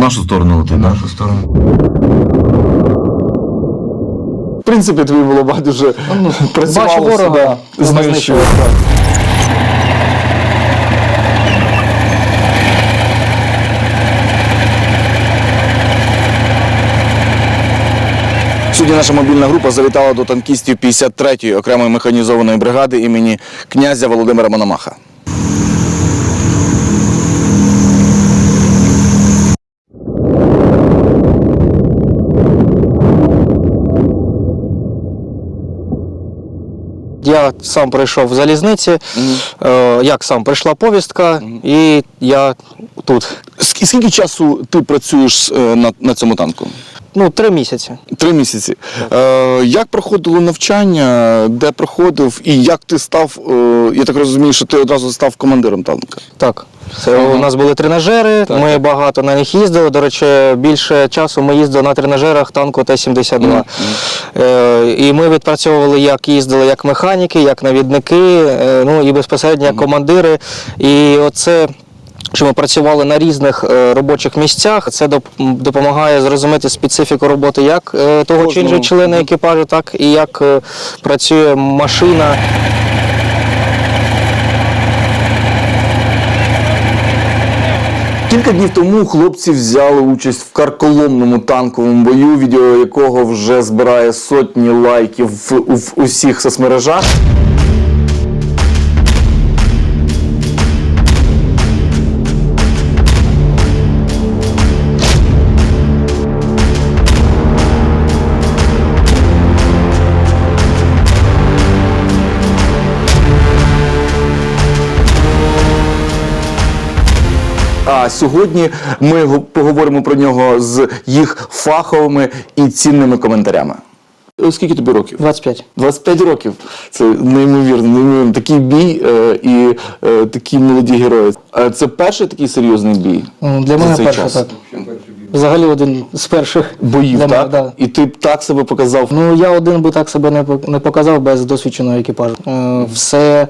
В нашу сторону летить. в нашу сторону. В принципі, тобі було байдуже. Ну, Працювало бачу ворога, сюди, знищує. знищує. Сьогодні наша мобільна група завітала до танкістів 53-ї окремої механізованої бригади імені князя Володимира Мономаха. Я сам прийшов в залізниці, е, як сам прийшла повістка, і я тут. Ск- Скільки часу ти працюєш е, на, на цьому танку? Ну, три місяці. Три місяці. Е, як проходило навчання, де проходив, і як ти став, е, я так розумію, що ти одразу став командиром танка. Так. Це у нас були тренажери, ми багато на них їздили. До речі, більше часу ми їздили на тренажерах танку Т-72. Е, і ми відпрацьовували, як їздили як механіки, як навідники, е, ну і безпосередньо як командири. І оце. Що ми працювали на різних е, робочих місцях, це допомагає зрозуміти специфіку роботи як е, того чи іншого члена екіпажу, так і як е, працює машина. Кілька днів тому хлопці взяли участь в карколомному танковому бою, відео якого вже збирає сотні лайків в, у- в усіх соцмережах. А сьогодні ми поговоримо про нього з їх фаховими і цінними коментарями. Е, Скільки тобі років? 25. 25 років. Це неймовірно, неймовірно. Такий бій е, і е, такі молоді герої. Е, це перший такий серйозний бій. Ну, Для мене час? так. Взагалі один з перших Боїв, для так? да. І ти б так себе показав. Ну я один би так себе не пок- не показав без досвідченого екіпажу. Е, Все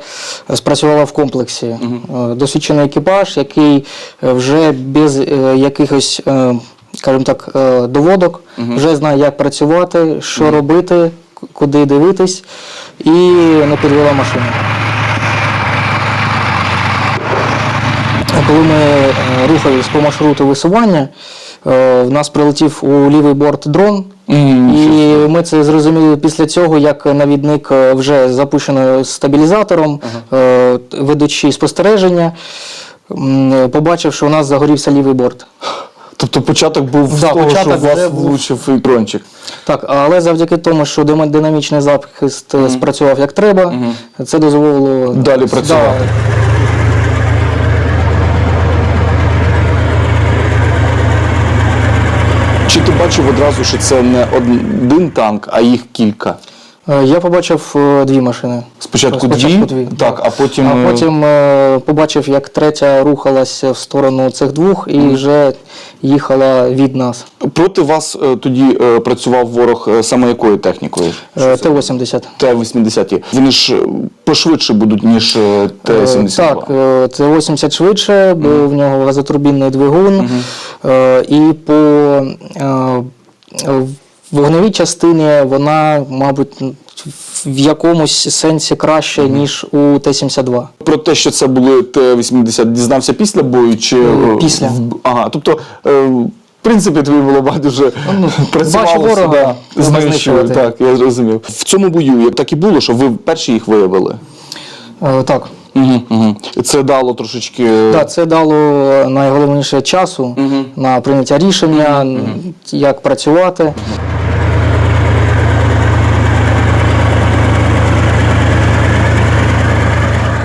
спрацювало в комплексі. Е, Досвідчений екіпаж, який е, вже без е, якихось, е, скажімо так, е, доводок, вже знає, як працювати, що робити, к- куди дивитись, і не підвела машину. Коли ми е, рухались по маршруту висування, в нас прилетів у лівий борт дрон. І ми це зрозуміли після цього, як навідник е, вже запущено стабілізатором, е, ведучи спостереження, побачив, що у нас загорівся лівий борт. Тобто початок був з Да, того, початок що в вас був. влучив і дрончик. Так, але завдяки тому, що динамічний захист е, спрацював як треба, це дозволило Далі працювати. Да, Чи ти бачив одразу, що це не один танк, а їх кілька? Е, Я побачив е, дві машини. Спочатку, Спочатку дві, дві, так, а потім. А потім е, побачив, як третя рухалася в сторону цих двох і вже їхала від нас. Проти вас тоді працював ворог саме якою технікою? Е, Т-80. Т-80. Вони ж пошвидше будуть, ніж е, Е, Т-72. Так, е, Т-80 швидше, бо в нього газотурбінний двигун. Е, І по е, вогневій частині вона, мабуть, в якомусь сенсі краще, ніж у Т-72. Про те, що це були Т-80, дізнався після бою чи Е, е, після. Ага, тобто. е, В принципі, тобі було байдуже Ну, працювало ворога, сюди, знищили. Так, я зрозумів. В цьому бою так і було, що ви перші їх виявили. Е, Так. Угу, угу. Це дало трошечки. Так, це дало найголовніше часу на прийняття рішення, як працювати.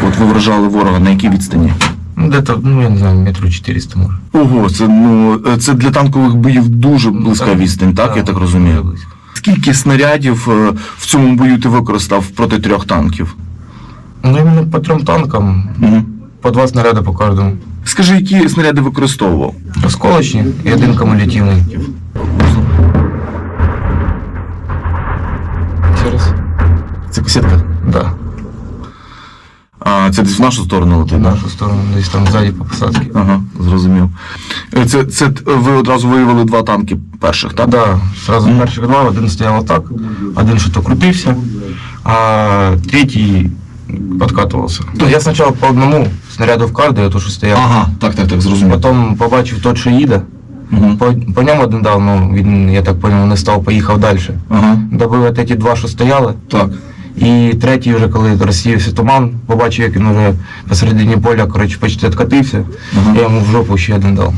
От ви вражали ворога на якій відстані? Ну, где-то, ну, я не знаю, метру 400 может. Ого, це ну е, це для танкових боїв дуже близька так. відстань, так Так, я так розумію. близько. Скільки снарядів е, в цьому бою ти використав проти трьох танків? Ну, именно по трем танкам, Угу. по два снаряда по каждому. Скажи, які снаряди використовував? Осколочні і один кумулятивний. Ще раз? Це касетка? Да. А, це десь в нашу сторону летить, в да? нашу сторону, десь там ззаді по посадці. Ага, зрозумів. Е, Це, це т- ви одразу виявили два танки перших, так? Да, сразу перших два, один стояв отак, один що-то крутився, а третій подкатувався. То я спочатку по одному снаряду в кардію, то що стояв. Ага, так, так, так, зрозумів. Потім побачив той, що їде. Мгм. По, по ньому один дав, ну він, я так зрозумів, не став, поїхав далі. Ага, Добив от ті два, що стояли. так. І третій, вже коли розсіявся туман, побачив, як він вже посередині поля, коротше, почти відкатився. Ага. Я йому в жопу ще один дав.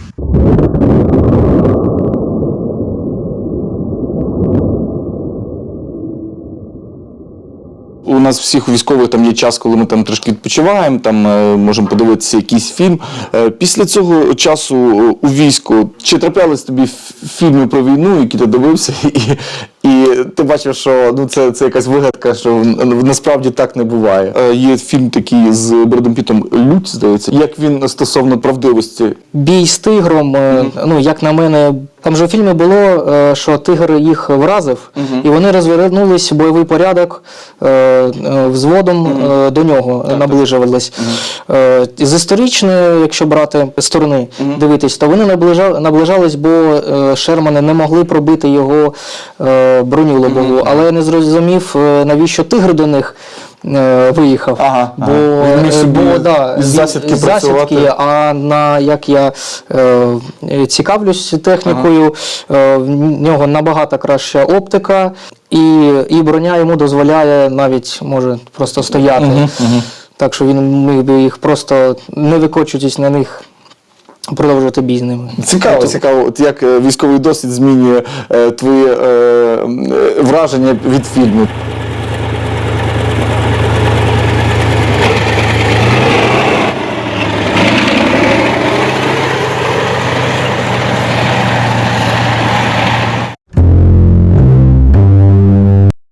У нас всіх військових там є час, коли ми там трошки відпочиваємо, там е, можемо подивитися якийсь фільм. Е, Після цього часу е, у війську чи траплялись тобі фільми про війну, які ти дивився, і, і ти бачив, що ну це, це якась вигадка, що насправді так не буває. Е, Є фільм такий з Бредом Пітом Лють, здається, як він стосовно правдивості. Бій з тигром, е, ну як на мене, там же у фільмі було, е, що тигр їх вразив, і вони розвернулись в бойовий порядок е, взводом е, до нього наближувались. Е, З історичної, якщо брати сторони, дивитись, то вони наближали, наближались, бо Шермани не могли пробити його броню лобову. Але я не зрозумів, е, навіщо тигр до них. е, Виїхав, Ага, бо, ага. Міг е, бо да, засідки з працювати. засідки, а на як я е, цікавлюсь технікою, е, в нього набагато краща оптика, і, і броня йому дозволяє навіть може просто стояти. Так що він міг би їх просто не викочуючись на них, продовжувати бій з ними. Цікаво, цікаво, от як військовий досвід змінює е, твої е, враження від фільму.